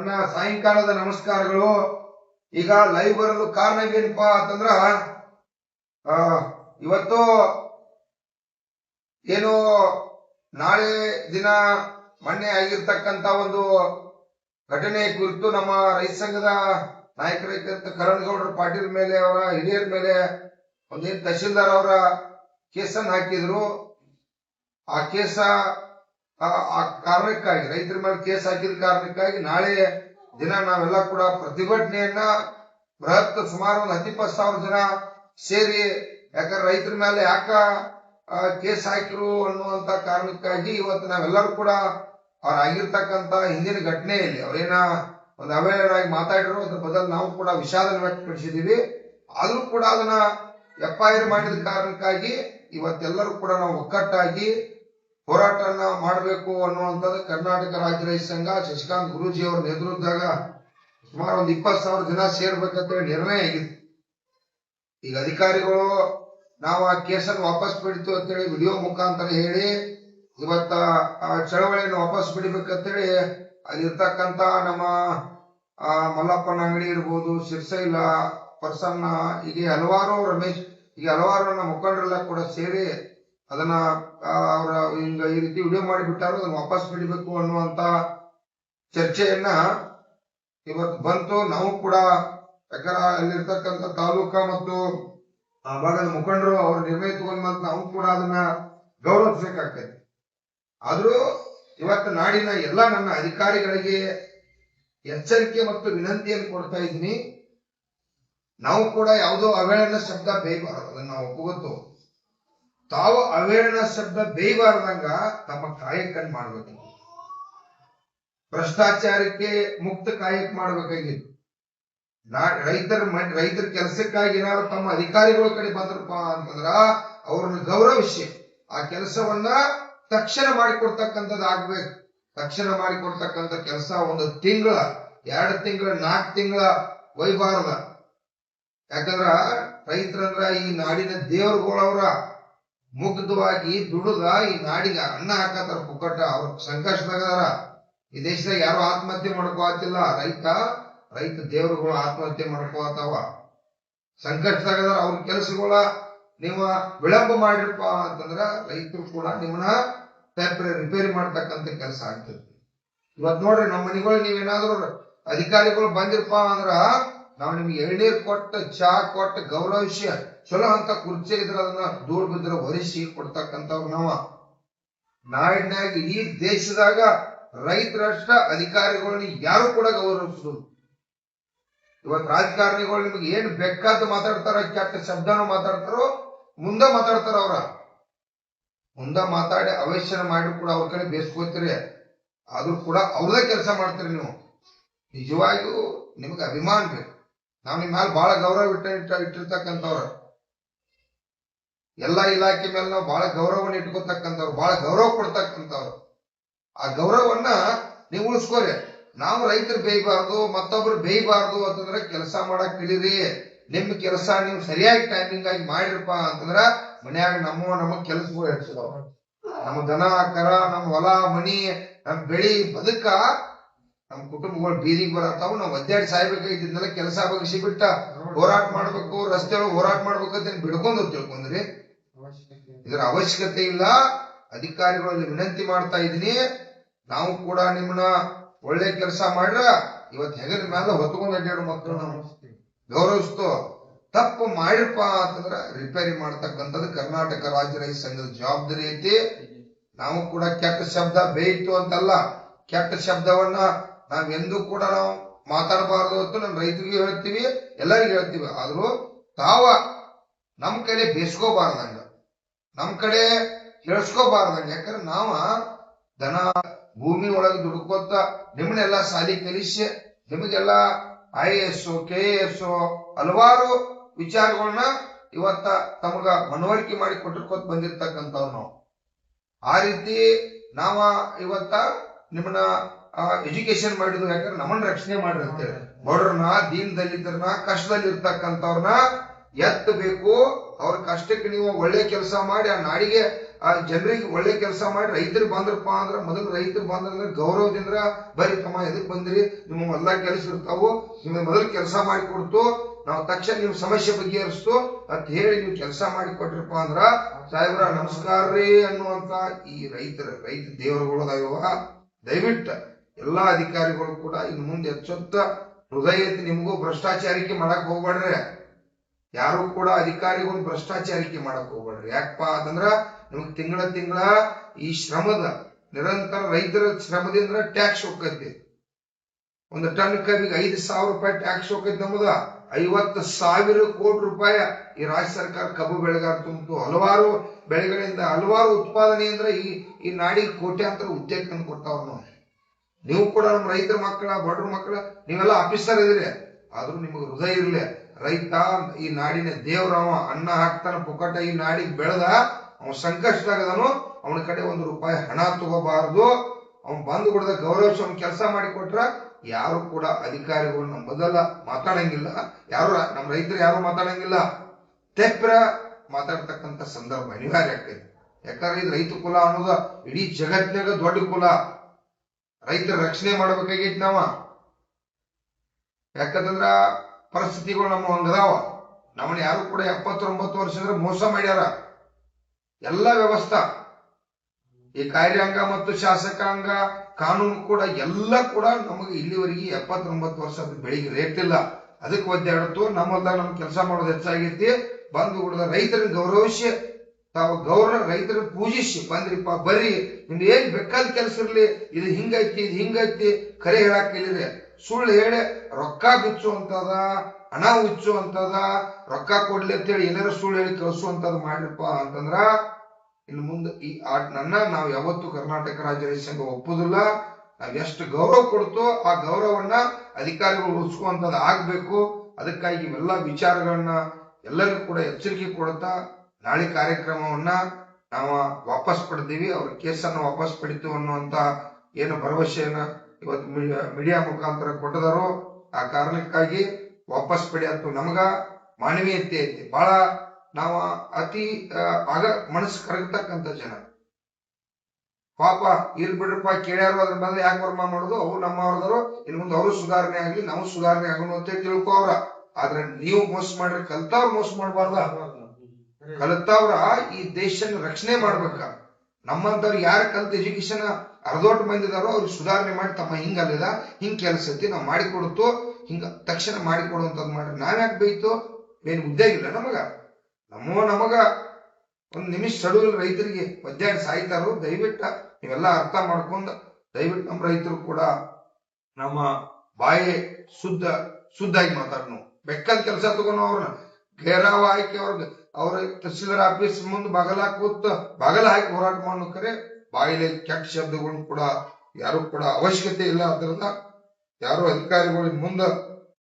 ನನ್ನ ಸಾಯಂಕಾಲದ ನಮಸ್ಕಾರಗಳು. ಈಗ ಲೈವ್ ಬರಲು ಕಾರಣ ಏನಪ್ಪಾ ಅಂತಂದ್ರ ಇವತ್ತು ಏನು ನಾಳೆ ದಿನ ಮೊನ್ನೆ ಆಗಿರ್ತಕ್ಕಂತ ಒಂದು ಘಟನೆ ಕುರಿತು ನಮ್ಮ ರೈತ ಸಂಘದ ಕರಣ್ ಕರಣಗೌಡರ ಪಾಟೀಲ್ ಮೇಲೆ, ಅವರ ಹಿರಿಯರ ಮೇಲೆ ಒಂದೇನು ತಹಶೀಲ್ದಾರ್ ಅವರ ಕೇಸನ್ನು ಹಾಕಿದ್ರು. ಆ ಕೇಸ ಆ- ಕಾರಣಕ್ಕಾಗಿ, ರೈತರ ಮೇಲೆ ಕೇಸ್ ಹಾಕಿದ ಕಾರಣಕ್ಕಾಗಿ ನಾಳೆ ದಿನ ನಾವೆಲ್ಲ ಕೂಡ ಪ್ರತಿಭಟನೆಯನ್ನ ಬೃಹತ್ ಸುಮಾರು ಒಂದು ಹತ್ತಿಪ್ಪತ್ತು ಸಾವಿರ ಜನ ಸೇರಿ, ಯಾಕಂದ್ರೆ ರೈತರ ಮೇಲೆ ಯಾಕ ಕೇಸ್ ಹಾಕಿರು ಅನ್ನುವಂತ ಕಾರಣಕ್ಕಾಗಿ ಇವತ್ತು ನಾವೆಲ್ಲರೂ ಕೂಡ ಅವ್ರ ಆಗಿರ್ತಕ್ಕಂತ ಹಿಂದಿನ ಘಟನೆಯಲ್ಲಿ ಅವ್ರೇನ ಒಂದು ಅವೇರ್ ಆಗಿ ಮಾತಾಡಿದ್ರು ಅದ್ರ ಬದಲು ನಾವು ಕೂಡ ವಿಷಾದ ವ್ಯಕ್ತಪಡಿಸಿದೀವಿ ಆದರೂ ಕೂಡ ಅದನ್ನ ಎಫ್ ಐ ಆರ್ ಮಾಡಿದ ಕಾರಣಕ್ಕಾಗಿ ಇವತ್ತೆಲ್ಲರೂ ಕೂಡ ನಾವು ಒಕ್ಕಟ್ಟಾಗಿ ಹೋರಾಟವನ್ನ ಮಾಡಬೇಕು ಅನ್ನುವಂಥದ್ದು ಕರ್ನಾಟಕ ರಾಜ್ಯ ರೈತ ಸಂಘ ಶಶಿಕಾಂತ್ ಗುರೂಜಿ ಅವರ ನೇತೃತ್ವದಾಗ ಸುಮಾರು ಒಂದು ಇಪ್ಪತ್ತು ಸಾವಿರ ಜನ ಸೇರ್ಬೇಕಂತೇಳಿ ನಿರ್ಣಯ ಆಗಿತ್ತು. ಈಗ ಅಧಿಕಾರಿಗಳು ನಾವು ಆ ಕೇಸನ್ನು ವಾಪಸ್ ಬಿಡ್ತು ಅಂತೇಳಿ ವಿಡಿಯೋ ಮುಖಾಂತರ ಹೇಳಿ, ಇವತ್ತ ಆ ಚಳವಳಿಯನ್ನು ವಾಪಸ್ ಬಿಡಬೇಕಂತೇಳಿ ಅಲ್ಲಿರ್ತಕ್ಕಂತ ನಮ್ಮ, ಆ, ಮಲ್ಲಪ್ಪನ ಅಂಗಡಿ ಇರ್ಬೋದು ಶಿರ್ಸೈಲ ಪರ್ಸನ್ನ, ಹೀಗೆ ಹಲವಾರು ರಮೇಶ್, ಹೀಗೆ ಹಲವಾರು ನಮ್ಮ ಮುಖಂಡರೆಲ್ಲ ಕೂಡ ಸೇರಿ ಅದನ್ನ ಅವರ, ಹಿಂಗ ಈ ರೀತಿ ವಿಡಿಯೋ ಮಾಡಿಬಿಟ್ಟಾರು, ಅದನ್ನ ವಾಪಸ್ ಬಿಡಬೇಕು ಅನ್ನುವಂತ ಚರ್ಚೆಯನ್ನ ಇವತ್ತು ಬಂತು. ನಾವು ಕೂಡ ಯಾಕಂದ್ರೆ ಅಲ್ಲಿರ್ತಕ್ಕಂಥ ತಾಲೂಕಾ ಮತ್ತು ಆ ಭಾಗದ ಮುಖಂಡರು ಅವ್ರ ನಿರ್ಣಯ ತಗೊಂಡ್ ನಾವು ಕೂಡ ಅದನ್ನ ಗೌರವಿಸಬೇಕಾಗ್ತದೆ ಆದ್ರೂ ಇವತ್ತು ನಾಡಿನ ಎಲ್ಲ ನನ್ನ ಅಧಿಕಾರಿಗಳಿಗೆ ಎಚ್ಚರಿಕೆ ಮತ್ತು ವಿನಂತಿಯನ್ನು ಕೊಡ್ತಾ ಇದ್ದೀನಿ. ನಾವು ಕೂಡ ಯಾವುದೋ ಅವೇಳನ ಶಬ್ದ ಬೇಯಬಾರದು ಅದನ್ನ ನಾವು ಒಪ್ಪುಗೊತ್ತು ತಾವು ಅವೇಳನ ಶಬ್ದ ಬೇಯಬಾರ್ದಂಗ ತಮ್ಮ ಕಾಯಕನ್ ಮಾಡ್ಬೇಕು. ಭ್ರಷ್ಟಾಚಾರಕ್ಕೆ ಮುಕ್ತ ಕಾಯಕ ಮಾಡ್ಬೇಕಾಗಿತ್ತು. ನಾ ರೈತರ ರೈತರ ಕೆಲಸಕ್ಕಾಗಿ ಏನಾದ್ರು ತಮ್ಮ ಅಧಿಕಾರಿಗಳ ಕಡೆ ಬಂದ್ರಪ್ಪ ಅಂತಂದ್ರ ಅವ್ರನ್ನ ಗೌರವಿಸಿ ಆ ಕೆಲಸವನ್ನ ತಕ್ಷಣ ಮಾಡಿಕೊಡ್ತಕ್ಕಂಥದ್ದು ಆಗ್ಬೇಕು. ತಕ್ಷಣ ಮಾಡಿಕೊಡ್ತಕ್ಕಂಥ ಕೆಲಸ ಒಂದು ತಿಂಗಳ, ಎರಡು ತಿಂಗಳ ನಾಲ್ಕು ತಿಂಗಳ ಒಯ್ಬಾರ್ದ. ಯಾಕಂದ್ರ ರೈತರಂದ್ರ ಈ ನಾಡಿನ ದೇವರುಗಳವ್ರ ಮುಗ್ಧವಾಗಿ ದುಡಿದ ಈ ನಾಡಿಗೆ ಅನ್ನ ಹಾಕತ್ತಾರ ಪುಕ್ಕಟ ಅವ್ರ ಸಂಕಷ್ಟದಾಗದಾರ. ಈ ದೇಶದಾಗ ಯಾರು ಆತ್ಮಹತ್ಯೆ ಮಾಡ್ಕೋತಿಲ್ಲ ರೈತ ರೈತ ದೇವರುಗಳು ಆತ್ಮಹತ್ಯೆ ಮಾಡ್ಕೋತಾವ ಸಂಕಷ್ಟದಾಗದಾರ ಅವ್ರ ಕೆಲಸಗಳ ನೀವು ವಿಳಂಬ ಮಾಡಿರಪ್ಪ ಅಂತಂದ್ರ ರೈತರು ಕೂಡ ನಿಮ್ಮನ್ನ ಟೆಂಪ್ರರಿ ರಿಪೇರಿ ಮಾಡ್ತಕ್ಕಂಥ ಕೆಲಸ ಆಗ್ತದೆ ಇವತ್ ನೋಡ್ರಿ ನಮ್ಮ ಮನೆಗಳು ನೀವೇನಾದ್ರೂ ಅಧಿಕಾರಿಗಳು ಬಂದಿರಪ್ಪ ಅಂದ್ರ ನಾವು ನಿಮ್ಗೆ ಎಳ್ನೀರ್ ಕೊಟ್ಟ ಚಾ ಕೊಟ್ಟ ಗೌರವಿಸಿ ಚಲೋ ಅಂತ ಕುರ್ಚಿ ಇದ್ರ ಅದನ್ನ ದೂರ ಬಿದ್ರ ಹೊರಿಸಿ ಕೊಡ್ತಕ್ಕಂಥವ್ರು ನಾವ. ನಾಡಿನಾಗ ಈ ದೇಶದಾಗ ರೈತರಷ್ಟ ಅಧಿಕಾರಿಗಳನ್ನ ಯಾರು ಕೂಡ ಗೌರವಿಸುದು. ಇವತ್ತು ರಾಜಕಾರಣಿಗಳು ನಿಮ್ಗೆ ಏನ್ ಬೇಕಾದ ಮಾತಾಡ್ತಾರ, ಕೆಟ್ಟ ಶಬ್ದನೂ ಮಾತಾಡ್ತಾರೋ, ಮುಂದೆ ಮಾತಾಡ್ತಾರ ಅವ್ರ. ಮುಂದ ಮಾತಾಡಿ ಅವಶ್ಯನ ಮಾಡಿ ಕೂಡ ಅವ್ರ ಕಡೆ ಬೇಸ್ಕೋತೀರಿ. ಆದ್ರೂ ಕೂಡ ಅವ್ರದೇ ಕೆಲಸ ಮಾಡ್ತೀರಿ ನೀವು. ನಿಜವಾಗಿಯೂ ನಿಮ್ಗೆ ಅಭಿಮಾನ ಬೇಕು. ನಾವು ನಿಮ್ಮ ಮೇಲೆ ಬಹಳ ಗೌರವ ಇಟ್ಟ ಇಟ್ಟ ಇಟ್ಟಿರ್ತಕ್ಕಂಥವ್ರ. ಎಲ್ಲಾ ಇಲಾಖೆ ಮೇಲೆ ನಾವು ಬಹಳ ಗೌರವವನ್ನು ಇಟ್ಕೋತಕ್ಕಂಥವ್ರು ಬಹಳ ಗೌರವ ಕೊಡ್ತಕ್ಕಂಥವ್ರು. ಆ ಗೌರವವನ್ನ ನೀವು ಉಳಿಸ್ಕೋರಿ. ನಾವು ರೈತರು ಬೇಯಬಾರ್ದು, ಮತ್ತೊಬ್ರು ಬೇಯಬಾರ್ದು ಅಂತಂದ್ರೆ ಕೆಲಸ ಮಾಡಕ್ ತಿಳಿರಿ. ನಿಮ್ ಕೆಲಸ ನೀವು ಸರಿಯಾಗಿ ಟೈಮಿಂಗ್ ಆಗಿ ಮಾಡಿರಪ್ಪ ಅಂತಂದ್ರ ಮನ್ಯಾಗ ನಮ್ಮ ನಮ್ಮ ಕೆಲಸಗಳು ಹೆಚ್ಚಿದಾವ. ನಮ್ಮ ದನ, ಕರ ನಮ್ಮ ಹೊಲ, ಮನಿ, ನಮ್ ಬೆಳಿ ಬದುಕ ನಮ್ಮ ಕುಟುಂಬಗಳು ಬೀದಿಗೆ ಬರತಾವ ನಾವು ಒದ್ದಾಡಿ ಸಾಯ್ಬೇಕಾಗಿದ್ದೆಲ್ಲ ಕೆಲಸ ಬಗ್ಸಿ ಬಿಟ್ಟ ಹೋರಾಟ ಮಾಡ್ಬೇಕು ರಸ್ತೆ ಒಳಗೆ ಹೋರಾಟ ಮಾಡ್ಬೇಕು ಅಂತ ಬಿಡ್ಕೊಂಡು ತಿಳ್ಕೊಂಡ್ರಿ ಇದರ ಅವಶ್ಯಕತೆ ಇಲ್ಲ. ಅಧಿಕಾರಿಗಳಲ್ಲಿ ವಿನಂತಿ ಮಾಡ್ತಾ ಇದೀನಿ ನಾವು ಕೂಡ ನಿಮ್ಮನ್ನ ಒಳ್ಳೆ ಕೆಲಸ ಮಾಡ್ರ ಇವತ್ ಹೆಗಲ ಮೇಲೆ ಹೊತ್ಕೊಂಡ್ ಅಡ್ಡಾಡು ಮಕ್ಕಳು ನಾವು. ಗೌರವಿಸ್ತು. ತಪ್ಪು ಮಾಡಿರಪ್ಪ ಅಂತಂದ್ರ ರಿಪೇರಿ ಮಾಡ್ತಕ್ಕಂಥದ್ದು ಕರ್ನಾಟಕ ರಾಜ್ಯ ರೈತ ಸಂಘದ ಜವಾಬ್ದಾರಿ ಐತಿ. ನಾವು ಕೂಡ ಕೆಟ್ಟ ಶಬ್ದ ಬೇಯಿತು ಅಂತಲ್ಲ ಕೆಟ್ಟ ಶಬ್ದವನ್ನ ನಾವೆಂದೂ ಕೂಡ ನಾವು ಮಾತಾಡಬಾರದು ಅಂತ ನಮ್ಮ ರೈತರಿಗೆ ಹೇಳ್ತೀವಿ, ಎಲ್ಲರಿಗೂ ಹೇಳ್ತೀವಿ. ಆದರೂ ತಾವ ನಮ್ಮ ಕಡೆ ಬೇಸ್ಕೋಬಾರ್ದಂಗ ನಮ್ಮ ಕಡೆ ಹೇಳ್ಸ್ಕೋಬಾರ್ದಂಗ. ಯಾಕಂದ್ರೆ ನಾವು ದನ ಭೂಮಿ ಒಳಗೆ ದುಡ್ಕೋತ ನಿಮ್ಮನ್ನೆಲ್ಲ ಸಾಲಿ ಕಲಿಸಿ ನಿಮಗೆಲ್ಲ ಐ ಎಸ್ ಕೆ ಎಸ್ ಹಲವಾರು ವಿಚಾರಗಳನ್ನ ಇವತ್ತ ತಮಗ ಮನವರಿಕೆ ಮಾಡಿ ಕೊಟ್ಟಿರ್ಕೋತ ಬಂದಿರ್ತಕ್ಕಂಥವ್ ನಾವು. ಆ ರೀತಿ ನಾವ ಇವತ್ತ ನಿಮ್ಮನ್ನ ಎಜುಕೇಶನ್ ಮಾಡಿದ್ರು ಯಾಕಂದ್ರೆ ನಮ್ಮನ್ನ ರಕ್ಷಣೆ ಮಾಡಿರ್ತೇವೆ ಬಡವ್ರನ್ನ ದೀನದಲ್ಲಿದ್ದರನ್ನ ಕಷ್ಟದಲ್ಲಿ ಇರ್ತಕ್ಕಂಥವ್ರನ್ನ ಎತ್ತಬೇಕು ಅವ್ರ ಕಷ್ಟಕ್ಕೆ ನೀವು ಒಳ್ಳೆ ಕೆಲಸ ಮಾಡಿ, ಆ ನಾಡಿಗೆ, ಆ ಜನರಿಗೆ ಒಳ್ಳೆ ಕೆಲಸ ಮಾಡಿ, ರೈತರು ಬಂದ್ರಪ್ಪ ಅಂದ್ರ ಮೊದಲು ರೈತರು ಬಂದ್ರ ಗೌರವದಿಂದ ಬರೀ ತಮ್ಮ ಎದಕ್ ಬಂದ್ರಿ? ನಿಮ್ಮ ಎಲ್ಲ ಕೆಲಸ ಇರ್ತಾವು. ನಿಮ್ಗೆ ಮೊದಲು ಕೆಲಸ ಮಾಡಿ ಕೊಡ್ತು. ನಾವು ತಕ್ಷಣ ನಿಮ್ ಸಮಸ್ಯೆ ಬಗೆಹರಿಸ್ತು. ಅಂತ ಹೇಳಿ ನೀವು ಕೆಲಸ ಮಾಡಿ ಕೊಟ್ರಪ್ಪ ಅಂದ್ರ, ಸಾಹೇಬ್ರ ನಮಸ್ಕಾರ ರೀ ಅನ್ನುವಂತ ಈ ರೈತರ, ರೈತ ದೇವರುಗಳದಾಗವ ದಯವಿಟ್ಟು ಎಲ್ಲಾ ಅಧಿಕಾರಿಗಳು ಕೂಡ ಇನ್ನು ಮುಂದೆ ಎಚ್ಚೊತ್ತ ಹೃದಯ ನಿಮಗೂ ಭ್ರಷ್ಟಾಚಾರಿಕೆ ಮಾಡಕ್ ಹೋಗ್ಬೇಡ್ರಿ. ಯಾರು ಕೂಡ ಅಧಿಕಾರಿಗಳು ಭ್ರಷ್ಟಾಚಾರಿಕೆ ಮಾಡಕ್ ಹೋಗ್ಬೇಡ್ರಿ. ಯಾಕಪ್ಪ ಅಂತಂದ್ರ ನಿಮ್ಗೆ ತಿಂಗಳ ತಿಂಗಳ ಈ ಶ್ರಮದ ನಿರಂತರ ರೈತರ ಶ್ರಮದಿಂದ ಟ್ಯಾಕ್ಸ್ ಹೋಗತ್ತೆ. ಒಂದು ಟನ್ ಕಬ್ಬಿಗೆ ಐದು ಸಾವಿರ ರೂಪಾಯಿ ಟ್ಯಾಕ್ಸ್ ಹೋಗ್ತೈತಿ ನಮ್ಮದ. ಐವತ್ತು ಸಾವಿರ ಕೋಟಿ ರೂಪಾಯಿ ಈ ರಾಜ್ಯ ಸರ್ಕಾರ ಕಬ್ಬು ಬೆಳೆಗಾರ ತುಂಬಿತು. ಹಲವಾರು ಬೆಳೆಗಳಿಂದ ಹಲವಾರು ಉತ್ಪಾದನೆಯಿಂದ ಈ ಈ ನಾಡಿಗೆ ಕೋಟ್ಯಾಂತರ ಉದ್ಯೋಗ ಕೊಡ್ತಾವ ನಾವು. ನೀವು ಕೂಡ ನಮ್ಮ ರೈತರ ಮಕ್ಕಳ ಬಡ್ರ ಮಕ್ಕಳ, ನೀವೆಲ್ಲ ಆಫೀಸರ್ ಇದ್ರಿ ಆದ್ರೂ ನಿಮಗೆ ಹೃದಯ ಇರ್ಲಿ. ರೈತ ಈ ನಾಡಿನ ದೇವ್ರವ ಅನ್ನ ಹಾಕ್ತಾನ ಪುಕ್ಕಟ ಈ ನಾಡಿಗೆ ಬೆಳೆದ ಅವನ್ ಸಂಕಷ್ಟದಾಗದನು ಅವನ ಕಡೆ ಒಂದು ರೂಪಾಯಿ ಹಣ ತಗೋಬಾರದು. ಅವ್ನು ಬಂದು ಬಿಡದ ಗೌರವಿಸಿ ಅವ್ನ ಕೆಲಸ ಮಾಡಿ ಕೊಟ್ರ, ಯಾರು ಕೂಡ ಅಧಿಕಾರಿಗಳು ನಮ್ಮ ಮಾತಾಡಂಗಿಲ್ಲ. ಯಾರು ನಮ್ಮ ರೈತರು ಯಾರು ಮಾತಾಡಂಗಿಲ್ಲ. ತೆಪ್ರ ಮಾತಾಡ್ತಕ್ಕಂತ ಸಂದರ್ಭ ಅನಿವಾರ್ಯ ಆಗ್ತೈತಿ. ಯಾಕಂದ್ರೆ ಇದು ರೈತ ಕುಲ ಅನ್ನೋದು ಇಡೀ ಜಗತ್ತಿನಾಗ ದೊಡ್ಡ ಕುಲ. ರೈತರ ರಕ್ಷಣೆ ಮಾಡ್ಬೇಕಾಗೈತಿ ನಾವ. ಯಾಕಂತಂದ್ರ ಪರಿಸ್ಥಿತಿಗಳು ನಮ್ಮ ಹಂಗದಾವ ನಮ್ಮನ್ನ ಯಾರು ಕೂಡ ಎಪ್ಪತ್ತೊಂಬತ್ತು ವರ್ಷದಿಂದ ಮೋಸ ಮಾಡ್ಯಾರ. ಎಲ್ಲ ವ್ಯವಸ್ಥೆ. ಈ ಕಾರ್ಯಾಂಗ ಮತ್ತು ಶಾಸಕಾಂಗ ಕಾನೂನು ಕೂಡ ಎಲ್ಲ ಕೂಡ ನಮಗೆ ಇಲ್ಲಿವರೆಗೆ ಎಪ್ಪತ್ತೊಂಬತ್ತು ವರ್ಷ ಬೆಳಿಗ್ಗೆ ರೇಟ್ ಇಲ್ಲ. ಅದಕ್ಕೆ ಒದ್ದಾಡ್ತು ನಮ್ಮಲ್ದಾಗ ನಮ್ಮ ಕೆಲಸ ಮಾಡೋದು ಹೆಚ್ಚಾಗೈತಿ. ಬಂದು ಕೂಡ ರೈತರನ್ನ ಗೌರವಿಸಿ ತಾವು ಗೌರವ ರೈತರ ಪೂಜಿಸಿ ಬಂದ್ರಿಪ್ಪ, ಬರ್ರಿ. ನಿಮ್ದು ಏನ್ ಬೇಕಾದ ಕೆಲಸ ಇರ್ಲಿ? ಇದು ಹಿಂಗೈತಿ ಇದು ಹಿಂಗೈತಿ. ಕರೆ ಹೇಳಕ್ ಇಲ್ಲಿದೆ ಸುಳ್ಳು ಹೇಳಿ ರೊಕ್ಕ ಬಿಚ್ಚುವಂತದ, ಹಣ ಅಂತದ ರೊಕ್ಕ ಕೊಡ್ಲಿ ಅಂತೇಳಿ ಏನಾರ ಸುಳ್ಳು ಹೇಳಿ ಕಳಿಸುವಂತದ್ ಮಾಡ್ರಿಪ್ಪ ಅಂತಂದ್ರ, ಇನ್ನು ಮುಂದೆ ಈ ಆಟನನ್ನ ನಾವು ಯಾವತ್ತು ಕರ್ನಾಟಕ ರಾಜ್ಯ ರೈತ ಸಂಘ ಒಪ್ಪುದಿಲ್ಲ. ನಾವ್ ಎಷ್ಟು ಗೌರವ ಕೊಡ್ತೋ ಆ ಗೌರವವನ್ನ ಅಧಿಕಾರಿಗಳು ಉಳಿಸ್ಕೊಂತದ್ ಆಗ್ಬೇಕು. ಅದಕ್ಕಾಗಿ ಇವೆಲ್ಲ ವಿಚಾರಗಳನ್ನ ಎಲ್ಲರಿಗೂ ಕೂಡ ಎಚ್ಚರಿಕೆ ಕೊಡುತ್ತಾ ನಾಳೆ ಕಾರ್ಯಕ್ರಮವನ್ನ ನಾವು ವಾಪಸ್ ಪಡೆದೀವಿ. ಅವ್ರ ಕೇಸನ್ನು ವಾಪಸ್ ಪಡಿತು ಅನ್ನುವಂತ ಏನು ಭರವಸೆಯನ್ನ ಇವತ್ತು ಮೀಡಿಯಾ ಮುಖಾಂತರ ಕೊಟ್ಟದಾರೋ ಆ ಕಾರಣಕ್ಕಾಗಿ ವಾಪಸ್ ಪಡೆಯತ್ತು ನಮಗ ಮಾನವೀಯತೆ ಐತಿ. ಬಹಳ ನಾವು ಅತಿ ಆಗ ಮನಸ್ಸು ಕರಗತಕ್ಕಂತ ಜನ. ಪಾಪ ಇಲ್ ಬಿಡ್ರಪ್ಪ ಕೇಳ್ಯಾರು, ಅದ್ರ ಮೇಲೆ ಯಾಕೆ ವರ್ಮ ಮಾಡೋದು? ಅವ್ರು ನಮ್ಮವ್ರದರು ಇನ್ ಮುಂದೆ ಅವರು ಸುಧಾರಣೆ ಆಗ್ಲಿ, ನಾವು ಸುಧಾರಣೆ ಆಗೋಣ ಅಂತ ತಿಳ್ಕೊ ಅವ್ರ. ಆದ್ರೆ ನೀವು ಮೋಸ ಮಾಡ್ರಿ, ಕಲ್ತವ್ರು ಮೋಸ ಮಾಡಬಾರ್ದ? ಕಲಿತವ್ರ ಈ ದೇಶನ ರಕ್ಷಣೆ ಮಾಡ್ಬೇಕ. ನಮ್ಮಂತವ್ರು ಯಾರು ಕಲ್ತ ಎಜುಕೇಶನ್ ಅರ್ಧೋಟ್ ಬಂದಿದಾರೋ ಅವ್ರಿಗೆ ಸುಧಾರಣೆ ಮಾಡಿ ತಮ್ಮ ಹಿಂಗ್ ಕೆಲಸ ಐತಿ, ನಾವು ಮಾಡಿಕೊಡುತ್ತು, ಹಿಂಗ ತಕ್ಷಣ ಮಾಡಿಕೊಡುವಂತದ್ ಮಾಡ್ರಿ. ನಾವ್ಯಾಕೆ ಬೈತು ಏನ್ ಉದ್ಯೋಗ ಇಲ್ಲ ನಮಗ. ನಮ್ಮೋ ನಮಗ ಒಂದ್ ನಿಮಿಷ ಸಡುವಿಲ್ಲ ರೈತರಿಗೆ ಒದ್ದಾಡಿ ಸಾಯ್ತಾರೋ, ದಯವಿಟ್ಟ ನೀವೆಲ್ಲ ಅರ್ಥ ಮಾಡ್ಕೊಂಡ್, ದಯವಿಟ್ಟು ನಮ್ಮ ರೈತರು ಕೂಡ ನಮ್ಮ ಬಾಯಿ ಶುದ್ಧ, ಶುದ್ಧಾಗಿ ಮಾತಾಡ್ನು. ಬೆಕ್ಕದ ಕೆಲಸ ತಗೊಂಡು ಅವ್ರನ್ನ ಘೇರಾವ್ ಹಾಕಿ ಅವ್ರಿಗೆ ಅವ್ರ ತಹಸೀಲ್ದಾರ್ ಆಫೀಸ್ ಮುಂದೆ ಬಗಲ ಕೂತ್ ಬಾಗಲ ಹಾಕಿ ಹೋರಾಟ ಮಾಡೋ ಕರೆ, ಬಾಯಿಲೆ ಕೆಟ್ಟ ಶಬ್ದಗಳು ಕೂಡ ಯಾರು ಕೂಡ ಅವಶ್ಯಕತೆ ಇಲ್ಲ. ಅದರಿಂದ ಯಾರು ಅಧಿಕಾರಿಗಳು ಮುಂದೆ